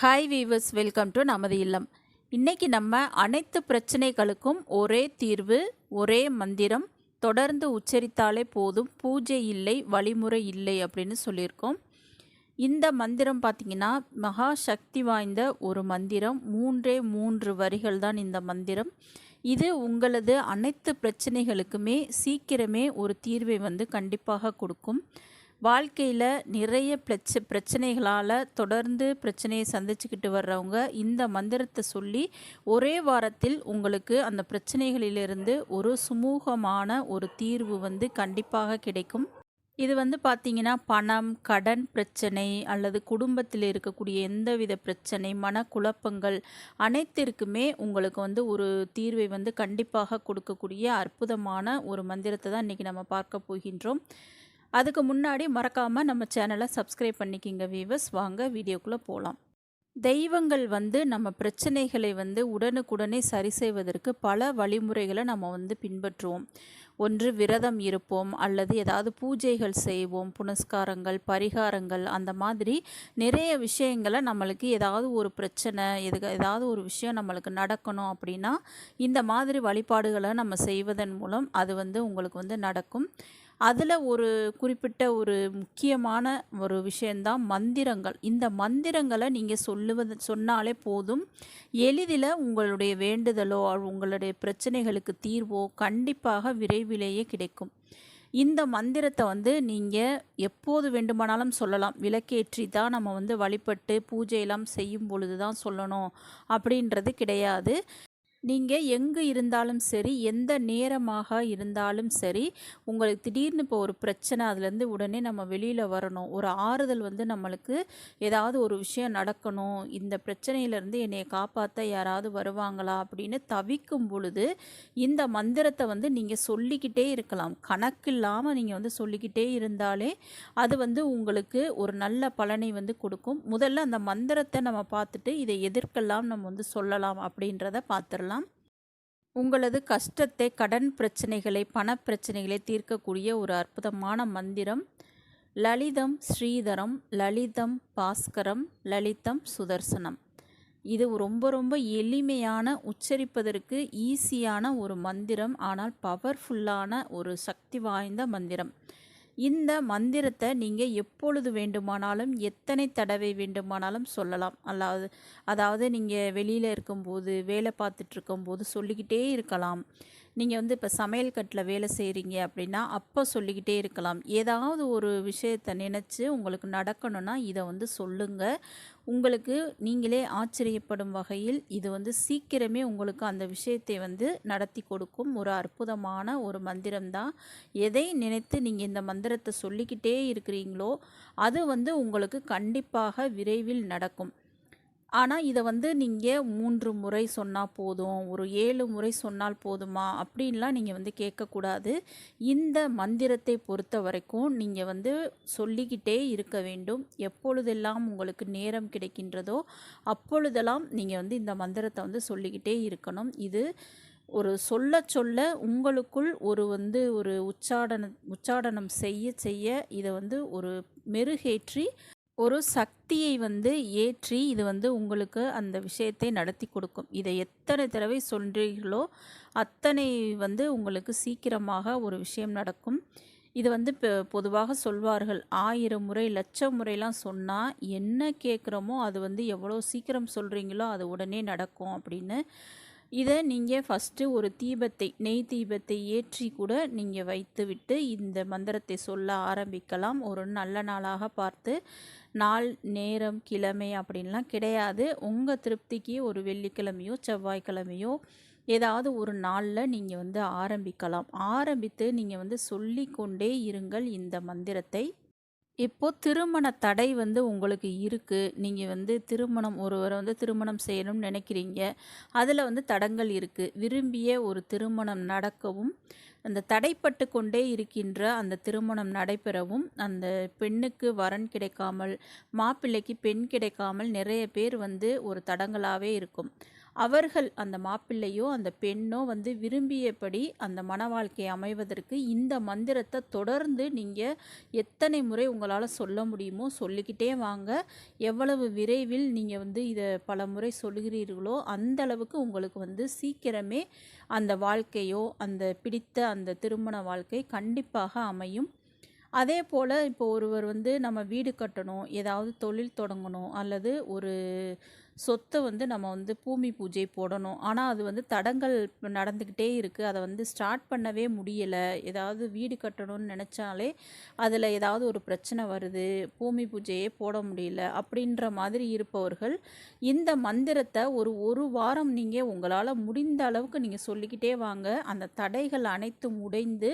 Hi viewers welcome to நமது இல்லம். இன்னைக்கு நம்ம அனைத்து பிரச்சனைகளுக்கும் ஒரே தீர்வு ஒரே மந்திரம் தொடர்ந்து உச்சரித்தாலே போதும் பூஜை இல்லை வழிமுறை இல்லை அப்படின்னு சொல்லியிருக்கோம். இந்த மந்திரம் பார்த்திங்கன்னா மகா சக்தி வாய்ந்த ஒரு மந்திரம் மூன்றே மூன்று வரிகள் தான் இந்த மந்திரம். இது உங்களது அனைத்து பிரச்சனைகளுக்குமே சீக்கிரமே ஒரு தீர்வை வந்து கண்டிப்பாக கொடுக்கும். வாழ்க்கையில் நிறைய பிரச்ச பிரச்சனைகளால் தொடர்ந்து பிரச்சனையை சந்திச்சுக்கிட்டு வர்றவங்க இந்த மந்திரத்தை சொல்லி ஒரே வாரத்தில் உங்களுக்கு அந்த பிரச்சனைகளிலிருந்து ஒரு சுமூகமான ஒரு தீர்வு வந்து கண்டிப்பாக கிடைக்கும். இது வந்து பார்த்திங்கன்னா பணம் கடன் பிரச்சனை அல்லது குடும்பத்தில் இருக்கக்கூடிய எந்தவித பிரச்சனை மனக்குழப்பங்கள் அனைத்திற்குமே உங்களுக்கு வந்து ஒரு தீர்வை வந்து கண்டிப்பாக கொடுக்கக்கூடிய அற்புதமான ஒரு மந்திரத்தை தான் இன்றைக்கி நம்ம பார்க்க போகின்றோம். அதுக்கு முன்னாடி மறக்காமல் நம்ம சேனலை சப்ஸ்கிரைப் பண்ணிக்கிங்க வீவர்ஸ் வாங்க வீடியோக்குள்ளே போகலாம் தெய்வங்கள் வந்து நம்ம பிரச்சனைகளை வந்து உடனுக்குடனே சரி செய்வதற்கு பல வழிமுறைகளை நம்ம வந்து பின்பற்றுவோம். ஒன்று விரதம் இருப்போம் அல்லது ஏதாவது பூஜைகள் செய்வோம் புனஸ்காரங்கள் பரிகாரங்கள் அந்த மாதிரி நிறைய விஷயங்களை நம்மளுக்கு ஏதாவது ஒரு பிரச்சனை எது ஏதாவது ஒரு விஷயம் நம்மளுக்கு நடக்கணும் அப்படின்னா இந்த மாதிரி வழிபாடுகளை நம்ம செய்வதன் மூலம் அது வந்து உங்களுக்கு வந்து நடக்கும். அதில் ஒரு குறிப்பிட்ட ஒரு முக்கியமான ஒரு விஷயந்தான் மந்திரங்கள். இந்த மந்திரங்களை நீங்கள் சொல்லுவது சொன்னாலே போதும். எளிதில் உங்களுடைய வேண்டுதலோ உங்களுடைய பிரச்சனைகளுக்கு தீர்வோ கண்டிப்பாக விரைவிலேயே கிடைக்கும். இந்த மந்திரத்தை வந்து நீங்கள் எப்போது வேண்டுமானாலும் சொல்லலாம். விளக்கேற்றி தான் நம்ம வந்து வழிபட்டு பூஜையெல்லாம் செய்யும் பொழுது தான் சொல்லணும் அப்படின்றது கிடையாது. நீங்கள் எங்கே இருந்தாலும் சரி எந்த நேரமாக இருந்தாலும் சரி உங்களுக்கு திடீர்னு இப்போ ஒரு பிரச்சனை அதுலேருந்து உடனே நம்ம வெளியில் வரணும். ஒரு ஆறுதல் வந்து நம்மளுக்கு ஏதாவது ஒரு விஷயம் நடக்கணும். இந்த பிரச்சனையிலேருந்து என்னை காப்பாற்ற யாராவது வருவாங்களா அப்படின்னு தவிக்கும் பொழுது இந்த மந்திரத்தை வந்து நீங்கள் சொல்லிக்கிட்டே இருக்கலாம். கணக்கு இல்லாமல் நீங்கள் வந்து சொல்லிக்கிட்டே இருந்தாலே அது வந்து உங்களுக்கு ஒரு நல்ல பலனை வந்து கொடுக்கும். முதல்ல அந்த மந்திரத்தை நம்ம பார்த்துட்டு இதை எதிர்க்கெல்லாம் நம்ம வந்து சொல்லலாம் அப்படின்றத பார்த்துடலாம். உங்களது கஷ்டத்தை கடன் பிரச்சனைகளை பணப்பிரச்சனைகளை தீர்க்கக்கூடிய ஒரு அற்புதமான மந்திரம். லலிதம் ஸ்ரீதரம் லலிதம் பாஸ்கரம் லலிதம் சுதர்சனம். இது ரொம்ப ரொம்ப எளிமையான உச்சரிப்பதற்கு ஈஸியான ஒரு மந்திரம் ஆனால் பவர்ஃபுல்லான ஒரு சக்தி வாய்ந்த மந்திரம். இந்த மந்திரத்தை நீங்கள் எப்பொழுது வேண்டுமானாலும் எத்தனை தடவை வேண்டுமானாலும் சொல்லலாம். அல்லாது அதாவது நீங்கள் வெளியில் இருக்கும்போது வேலை பார்த்துட்ருக்கும்போது சொல்லிக்கிட்டே இருக்கலாம். நீங்கள் வந்து இப்போ சமையல் கட்டில் வேலை செய்கிறீங்க அப்படின்னா அப்போ சொல்லிக்கிட்டே இருக்கலாம். ஏதாவது ஒரு விஷயத்தை நினச்சி உங்களுக்கு நடக்கணும்னா இதை வந்து சொல்லுங்கள் உங்களுக்கு நீங்களே ஆச்சரியப்படும் வகையில் இது வந்து சீக்கிரமே உங்களுக்கு அந்த விஷயத்தை வந்து நடத்தி கொடுக்கும். ஒரு அற்புதமான ஒரு மந்திரம் தான். எதை நினைத்து நீங்கள் இந்த மந்திரத்தை சொல்லிக்கிட்டே இருக்கிறீங்களோ அது வந்து உங்களுக்கு கண்டிப்பாக விரைவில் நடக்கும். ஆனால் இதை வந்து நீங்கள் மூன்று முறை சொன்னால் போதும் ஒரு ஏழு முறை சொன்னால் போதுமா? அப்படின்லாம் நீங்கள் வந்து கேட்கக்கூடாது. இந்த மந்திரத்தை பொறுத்த வரைக்கும் நீங்கள் வந்து சொல்லிக்கிட்டே இருக்க வேண்டும். எப்பொழுதெல்லாம் உங்களுக்கு நேரம் கிடைக்கின்றதோ அப்பொழுதெல்லாம் நீங்கள் வந்து இந்த மந்திரத்தை வந்து சொல்லிக்கிட்டே இருக்கணும். இது ஒரு சொல்ல சொல்ல உங்களுக்குள் ஒரு வந்து ஒரு உச்சாடன உச்சாடனம் செய்ய செய்ய இதை வந்து ஒரு மெருகேற்றி ஒரு சக்தியை வந்து ஏற்றி இது வந்து உங்களுக்கு அந்த விஷயத்தை நடத்தி கொடுக்கும். இதை எத்தனை தடவை சொல்கிறீர்களோ அத்தனை வந்து உங்களுக்கு சீக்கிரமாக ஒரு விஷயம் நடக்கும். இது வந்து இப்போ பொதுவாக சொல்வார்கள். ஆயிரம் முறை லட்சம் முறைலாம் சொன்னால் என்ன கேட்குறோமோ அது வந்து எவ்வளோ சீக்கிரம் சொல்கிறீங்களோ அது உடனே நடக்கும் அப்படின்னு. இதை நீங்கள் ஃபஸ்ட்டு ஒரு தீபத்தை நெய் தீபத்தை ஏற்றி கூட நீங்கள் வைத்துவிட்டு இந்த மந்திரத்தை சொல்ல ஆரம்பிக்கலாம். ஒரு நல்ல நாளாக பார்த்து நாள் நேரம் கிழமை அப்படின்லாம் கிடையாது. உங்கள் திருப்திக்கு ஒரு வெள்ளிக்கிழமையோ செவ்வாய்க்கிழமையோ ஏதாவது ஒரு நாளில் நீங்கள் வந்து ஆரம்பிக்கலாம். ஆரம்பித்து நீங்கள் வந்து சொல்லிக்கொண்டே இருங்கள் இந்த மந்திரத்தை. இப்போது திருமண தடை வந்து உங்களுக்கு இருக்குது நீங்கள் வந்து திருமணம் ஒருவரை வந்து திருமணம் செய்யணும்னு நினைக்கிறீங்க. அதில் வந்து தடங்கள் இருக்குது விரும்பிய ஒரு திருமணம் நடக்கவும் அந்த தடைப்பட்டு கொண்டே இருக்கின்ற அந்த திருமணம் நடைபெறவும் அந்த பெண்ணுக்கு வரன் கிடைக்காமல் மாப்பிள்ளைக்கு பெண் கிடைக்காமல் நிறைய பேர் வந்து ஒரு தடங்களாகவே இருக்கும். அவர்கள் அந்த மாப்பிள்ளையோ அந்த பெண்ணோ வந்து விரும்பியபடி அந்த மன வாழ்க்கை அமைவதற்கு இந்த மந்திரத்தை தொடர்ந்து நீங்கள் எத்தனை முறை உங்களால் சொல்ல முடியுமோ சொல்லிக்கிட்டே வாங்க. எவ்வளவு விரைவில் நீங்கள் வந்து இதை பல முறை சொல்லுகிறீர்களோ அந்த அளவுக்கு உங்களுக்கு வந்து சீக்கிரமே அந்த வாழ்க்கையோ அந்த பிடித்த அந்த திருமண வாழ்க்கை கண்டிப்பாக அமையும். அதே போல் இப்போ ஒருவர் வந்து நம்ம வீடு கட்டணும் ஏதாவது தொழில் தொடங்கணும் அல்லது ஒரு சொத்தை வந்து நம்ம வந்து பூமி பூஜை போடணும். ஆனால் அது வந்து தடங்கள் நடந்துக்கிட்டே இருக்குது அதை வந்து ஸ்டார்ட் பண்ணவே முடியலை. ஏதாவது வீடு கட்டணும்னு நினச்சாலே அதில் ஏதாவது ஒரு பிரச்சனை வருது. பூமி பூஜையே போட முடியல. அப்படின்ற மாதிரி இருப்பவர்கள் இந்த மந்திரத்தை ஒரு ஒரு வாரம் நீங்கள் உங்களால் முடிந்த அளவுக்கு நீங்கள் சொல்லிக்கிட்டே வாங்க. அந்த தடைகள் அனைத்தும் உடைந்து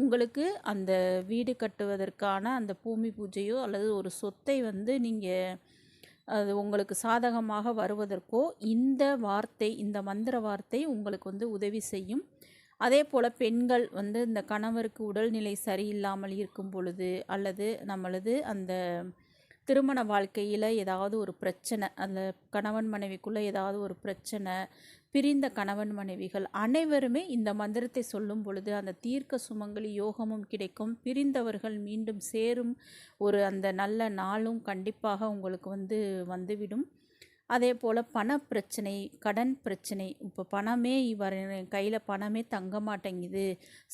உங்களுக்கு அந்த வீடு கட்டுவதற்கான அந்த பூமி பூஜையோ அல்லது ஒரு சொத்தை வந்து நீங்கள் அது உங்களுக்கு சாதகமாக வருவதற்கோ இந்த வார்த்தை இந்த மந்திர வார்த்தை உங்களுக்கு வந்து உதவி செய்யும். அதே போல் பெண்கள் வந்து இந்த கணவருக்கு உடல்நிலை சரியில்லாமல் இருக்கும் பொழுது அல்லது நம்மளது அந்த திருமண வாழ்க்கையில் ஏதாவது ஒரு பிரச்சனை அந்த கணவன் மனைவிக்குள்ளே ஏதாவது ஒரு பிரச்சனை பிரிந்த கணவன் மனைவிகள் அனைவருமே இந்த மந்திரத்தை சொல்லும் பொழுது அந்த தீர்க்க சுமங்கலி யோகமும் கிடைக்கும். பிரிந்தவர்கள் மீண்டும் சேரும் ஒரு அந்த நல்ல நாளும் கண்டிப்பாக உங்களுக்கு வந்து வந்துவிடும். அதே போல் பணப்பிரச்சனை கடன் பிரச்சனை. இப்போ பணமே வர கையில் பணமே தங்க மாட்டேங்குது.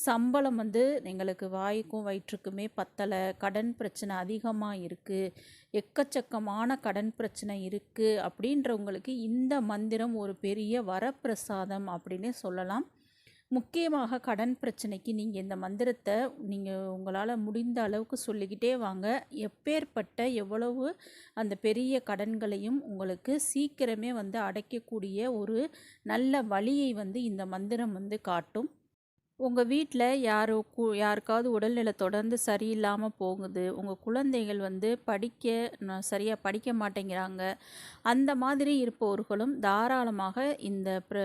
சம்பளம் வந்து எங்களுக்கு வாய்க்கும் வயிற்றுக்குமே பத்தலை. கடன் பிரச்சனை அதிகமாக இருக்குது எக்கச்சக்கமான கடன் பிரச்சனை இருக்குது அப்படின்றவங்களுக்கு இந்த மந்திரம் ஒரு பெரிய வரப்பிரசாதம் அப்படின்னு சொல்லலாம். முக்கியமாக கடன் பிரச்சனைக்கு நீங்கள் இந்த மந்திரத்தை நீங்கள் உங்களால் முடிந்த அளவுக்கு சொல்லிக்கிட்டே வாங்க. எப்பேற்பட்ட எவ்வளவு அந்த பெரிய கடன்களையும் உங்களுக்கு சீக்கிரமே வந்து அடைக்கக்கூடிய ஒரு நல்ல வழியை வந்து இந்த மந்திரம் வந்து காட்டும். உங்கள் வீட்டில் யாரோ கு யாருக்காவது உடல்நிலை தொடர்ந்து சரியில்லாமல் போகுது. உங்கள் குழந்தைகள் வந்து படிக்க சரியாக படிக்க மாட்டேங்கிறாங்க. அந்த மாதிரி இருப்பவர்களும் தாராளமாக இந்த ப்ர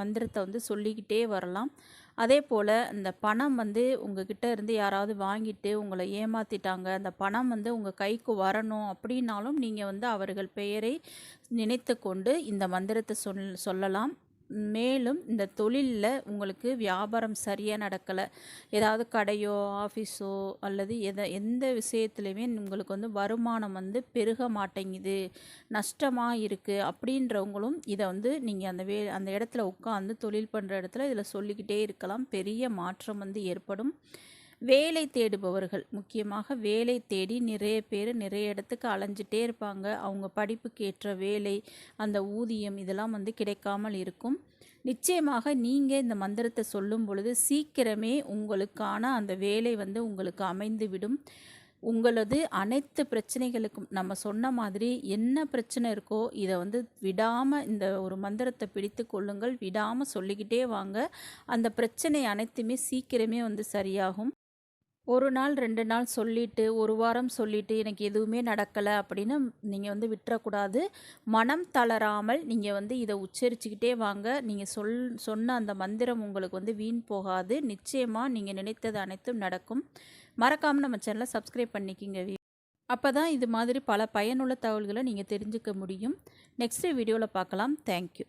மந்திரத்தை வந்து சொல்லிக்கிட்டே வரலாம். அதே போல் இந்த பணம் வந்து உங்ககிட்ட இருந்து யாராவது வாங்கிட்டு உங்களை ஏமாற்றிட்டாங்க அந்த பணம் வந்து உங்கள் கைக்கு வரணும் அப்படின்னாலும் நீங்கள் வந்து அவர்கள் பெயரை நினைத்து கொண்டு இந்த மந்திரத்தை சொல் சொல்லலாம். மேலும் இந்த தொழிலில் உங்களுக்கு வியாபாரம் சரியாக நடக்கலை. ஏதாவது கடையோ ஆஃபீஸோ அல்லது எதை எந்த விஷயத்துலையுமே உங்களுக்கு வந்து வருமானம் வந்து பெருக மாட்டேங்குது. நஷ்டமாக இருக்குது அப்படின்றவங்களும் இதை வந்து நீங்கள் அந்த வே அந்த இடத்துல உட்காந்து தொழில் பண்ணுற இடத்துல இதில் சொல்லிக்கிட்டே இருக்கலாம். பெரிய மாற்றம் வந்து ஏற்படும். வேலை தேடுபவர்கள். முக்கியமாக வேலை தேடி நிறைய பேர் நிறைய இடத்துக்கு அலைஞ்சிட்டே இருப்பாங்க. அவங்க படிப்புக்கு ஏற்ற வேலை அந்த ஊதியம் இதெல்லாம் வந்து கிடைக்காமல் இருக்கும். நிச்சயமாக நீங்கள் இந்த மந்திரத்தை சொல்லும் பொழுது சீக்கிரமே உங்களுக்கான அந்த வேலை வந்து உங்களுக்கு அமைந்துவிடும். உங்களது அனைத்து பிரச்சனைகளுக்கும் நம்ம சொன்ன மாதிரி என்ன பிரச்சனை இருக்கோ இதை வந்து விடாமல் இந்த ஒரு மந்திரத்தை பிடித்து கொள்ளுங்கள். விடாமல் சொல்லிக்கிட்டே வாங்க. அந்த பிரச்சனை அனைத்துமே சீக்கிரமே வந்து சரியாகும். ஒரு நாள் ரெண்டு நாள் சொல்லிட்டு ஒரு வாரம் சொல்லிட்டு எனக்கு எதுவுமே நடக்கலை அப்படின்னு நீங்கள் வந்து விட்டுறக்கூடாது. மனம் தளராமல் நீங்கள் வந்து இதை உச்சரிச்சுக்கிட்டே வாங்க. நீங்கள் சொல் சொன்ன அந்த மந்திரம் உங்களுக்கு வந்து வீண் போகாது. நிச்சயமாக நீங்கள் நினைத்தது அனைத்தும் நடக்கும். மறக்காமல் நம்ம சேனலை சப்ஸ்கிரைப் பண்ணிக்கிங்க அப்போ தான் இது மாதிரி பல பயனுள்ள தகவல்களை நீங்கள் தெரிஞ்சுக்க முடியும். நெக்ஸ்ட் வீடியோவில் பார்க்கலாம். தேங்க்யூ.